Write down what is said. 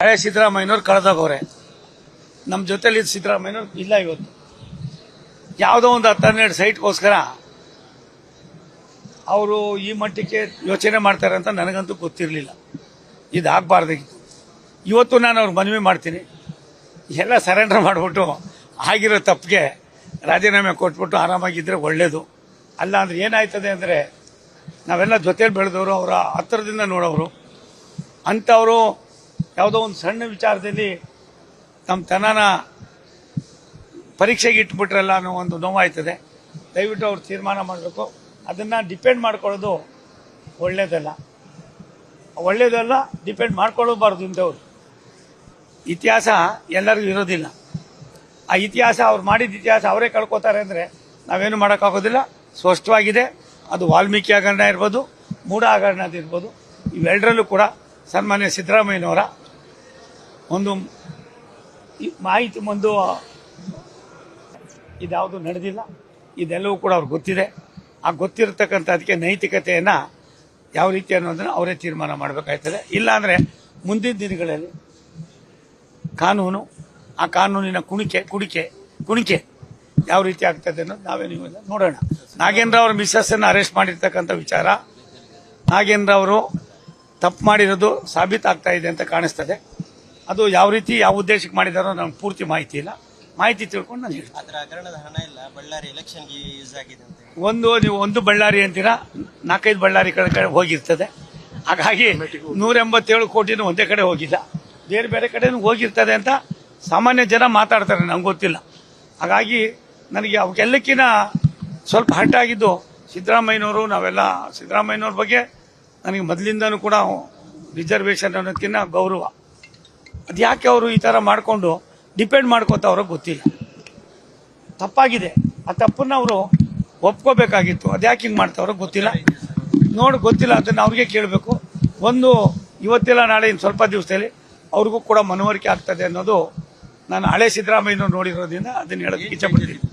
ಹಳೆ ಸಿದ್ದರಾಮಯ್ಯನವ್ರು ಕಳೆದೋಗವ್ರೆ ನಮ್ಮ ಜೊತೆಲಿ ಸಿದ್ದರಾಮಯ್ಯನವ್ರು ಇಲ್ಲ ಇವತ್ತು. ಯಾವುದೋ ಒಂದು ಹತ್ತು ಹನ್ನೆರಡು ಸೈಟ್ಗೋಸ್ಕರ ಅವರು ಈ ಮಟ್ಟಕ್ಕೆ ಯೋಚನೆ ಮಾಡ್ತಾರೆ ಅಂತ ನನಗಂತೂ ಗೊತ್ತಿರಲಿಲ್ಲ. ಇದಾಗಬಾರ್ದಾಗಿತ್ತು. ಇವತ್ತು ನಾನು ಅವ್ರಿಗೆ ಮನವಿ ಮಾಡ್ತೀನಿ. ಎಲ್ಲ ಸರೆಂಡರ್ ಮಾಡಿಬಿಟ್ಟು ಆಗಿರೋ ತಪ್ಪಿಗೆ ರಾಜೀನಾಮೆ ಕೊಟ್ಬಿಟ್ಟು ಆರಾಮಾಗಿದ್ದರೆ ಒಳ್ಳೆಯದು ಅಲ್ಲ ಅಂದ್ರೆ ಏನಾಯ್ತದೆ ಅಂದರೆ ನಾವೆಲ್ಲ ಜೊತೇಲಿ ಬೆಳೆದವರು, ಅವರ ಹತ್ತಿರದಿಂದ ನೋಡೋರು ಅಂಥವರು ಯಾವುದೋ ಒಂದು ಸಣ್ಣ ವಿಚಾರದಲ್ಲಿ ನಮ್ಮ ತನನ ಪರೀಕ್ಷೆಗೆ ಇಟ್ಬಿಟ್ರಲ್ಲ ಅನ್ನೋ ಒಂದು ನೋವಾಯ್ತದೆ. ದಯವಿಟ್ಟು ಅವ್ರು ತೀರ್ಮಾನ ಮಾಡಬೇಕು. ಅದನ್ನು ಡಿಪೆಂಡ್ ಮಾಡ್ಕೊಳ್ಳೋದು ಒಳ್ಳೇದಲ್ಲ. ಒಳ್ಳೇದಲ್ಲ, ಡಿಪೆಂಡ್ ಮಾಡ್ಕೊಳ್ಳಬಾರ್ದು ಇಂಥವ್ರು. ಇತಿಹಾಸ ಎಲ್ಲರಿಗೂ ಇರೋದಿಲ್ಲ. ಆ ಇತಿಹಾಸ ಅವ್ರು ಮಾಡಿದ ಇತಿಹಾಸ ಅವರೇ ಕಳ್ಕೊತಾರೆ ಅಂದರೆ ನಾವೇನು ಮಾಡೋಕ್ಕಾಗೋದಿಲ್ಲ. ಸ್ಪಷ್ಟವಾಗಿದೆ. ಅದು ವಾಲ್ಮೀಕಿ ಹಗರಣ ಇರ್ಬೋದು, ಮೂಢ ಆಗರಣದಿರ್ಬೋದು ಇವೆರಡರಲ್ಲೂ ಕೂಡ ಸನ್ಮಾನ್ಯ ಸಿದ್ದರಾಮಯ್ಯನವರ ಒಂದು ಮಾಹಿತಿ ಒಂದು ಇದ್ಯಾವುದು ನಡೆದಿಲ್ಲ. ಇದೆಲ್ಲವೂ ಕೂಡ ಅವ್ರಿಗೆ ಗೊತ್ತಿದೆ. ಆ ಗೊತ್ತಿರತಕ್ಕಂಥ ಅದಕ್ಕೆ ನೈತಿಕತೆಯನ್ನು ಯಾವ ರೀತಿ ಅನ್ನೋದನ್ನು ಅವರೇ ತೀರ್ಮಾನ ಮಾಡಬೇಕಾಯ್ತದೆ. ಇಲ್ಲಾಂದರೆ ಮುಂದಿನ ದಿನಗಳಲ್ಲಿ ಕಾನೂನು, ಆ ಕಾನೂನಿನ ಕುಣಿಕೆ, ಕುಡಿಕೆ, ಕುಣಿಕೆ ಯಾವ ರೀತಿ ಆಗ್ತದೆ ಅನ್ನೋದು ನಾವೇ ನೀವು ನೋಡೋಣ. ನಾಗೇಂದ್ರ ಅವ್ರ ಮಿಸ್ಸಸ್ಸನ್ನು ಅರೆಸ್ಟ್ ಮಾಡಿರ್ತಕ್ಕಂಥ ವಿಚಾರ. ನಾಗೇಂದ್ರ ಅವರು ತಪ್ಪು ಮಾಡಿರೋದು ಸಾಬೀತಾಗ್ತಾ ಇದೆ ಅಂತ ಕಾಣಿಸ್ತದೆ. ಅದು ಯಾವ ರೀತಿ ಯಾವ ಉದ್ದೇಶಕ್ಕೆ ಮಾಡಿದಾರೋ ನಮ್ಗೆ ಪೂರ್ತಿ ಮಾಹಿತಿ ಇಲ್ಲ. ಮಾಹಿತಿ ತಿಳ್ಕೊಂಡು ನಾನು ಹೇಳ್ತೀನಿ. ಆದ್ರೆ ಹಗರಣದ ಹಣ ಇಲ್ಲ ಬಳ್ಳಾರಿ ಎಲೆಕ್ಷನ್ಗೆ ಯೂಸ್ ಆಗಿದೆ ಅಂತ ಒಂದು ನೀವು ಒಂದು ಬಳ್ಳಾರಿ ಅಂತೀರಾ ನಾಲ್ಕೈದು ಬಳ್ಳಾರಿ ಕಡೆ ಕಡೆ ಹೋಗಿರ್ತದೆ. ಹಾಗಾಗಿ ನೂರ ಎಂಬತ್ತೇಳು ಕೋಟಿನೂ ಒಂದೇ ಕಡೆ ಹೋಗಿಲ್ಲ. ಬೇರೆ ಬೇರೆ ಕಡೆನೂ ಹೋಗಿರ್ತದೆ ಅಂತ ಸಾಮಾನ್ಯ ಜನ ಮಾತಾಡ್ತಾರೆ ನಂಗೆ ಗೊತ್ತಿಲ್ಲ. ಹಾಗಾಗಿ ನನಗೆ ಅವಕ್ಕೆಲ್ಲಕ್ಕಿಂತ ಸ್ವಲ್ಪ ಹಟ್ಟಾಗಿದ್ದು ಆಗಿದ್ದು ಸಿದ್ದರಾಮಯ್ಯನವರು ನಾವೆಲ್ಲ ಸಿದ್ದರಾಮಯ್ಯನವ್ರ ಬಗ್ಗೆ ನನಗೆ ಮೊದಲಿಂದನೂ ಕೂಡ ರಿಸರ್ವೇಷನ್ ಅನ್ನೋದಕ್ಕಿಂತ ಗೌರವ. ಅದು ಯಾಕೆ ಅವರು ಈ ಥರ ಮಾಡಿಕೊಂಡು ಡಿಪೆಂಡ್ ಮಾಡ್ಕೋತಾವ್ರೋ ಗೊತ್ತಿಲ್ಲ. ತಪ್ಪಾಗಿದೆ. ಆ ತಪ್ಪನ್ನು ಅವರು ಒಪ್ಕೋಬೇಕಾಗಿತ್ತು. ಅದ್ಯಾಕೆ ಹಿಂಗೆ ಮಾಡ್ತಾವ್ರೋ ಗೊತ್ತಿಲ್ಲ. ನೋಡಿ ಗೊತ್ತಿಲ್ಲ ಅದನ್ನು ಅವ್ರಿಗೆ ಕೇಳಬೇಕು. ಒಂದು, ಇವತ್ತಿಲ್ಲ, ನಾಳೆ ಇನ್ನು ಸ್ವಲ್ಪ ದಿವಸದಲ್ಲಿ ಅವ್ರಿಗೂ ಕೂಡ ಮನವರಿಕೆ ಆಗ್ತದೆ ಅನ್ನೋದು ನಾನು ಹಳೆ ಸಿದ್ದರಾಮಯ್ಯನವ್ರು ನೋಡಿರೋದ್ರಿಂದ ಅದನ್ನು ಹೇಳೋದಕ್ಕೆ ಇಚ್ಛಪಡ್ತೀನಿ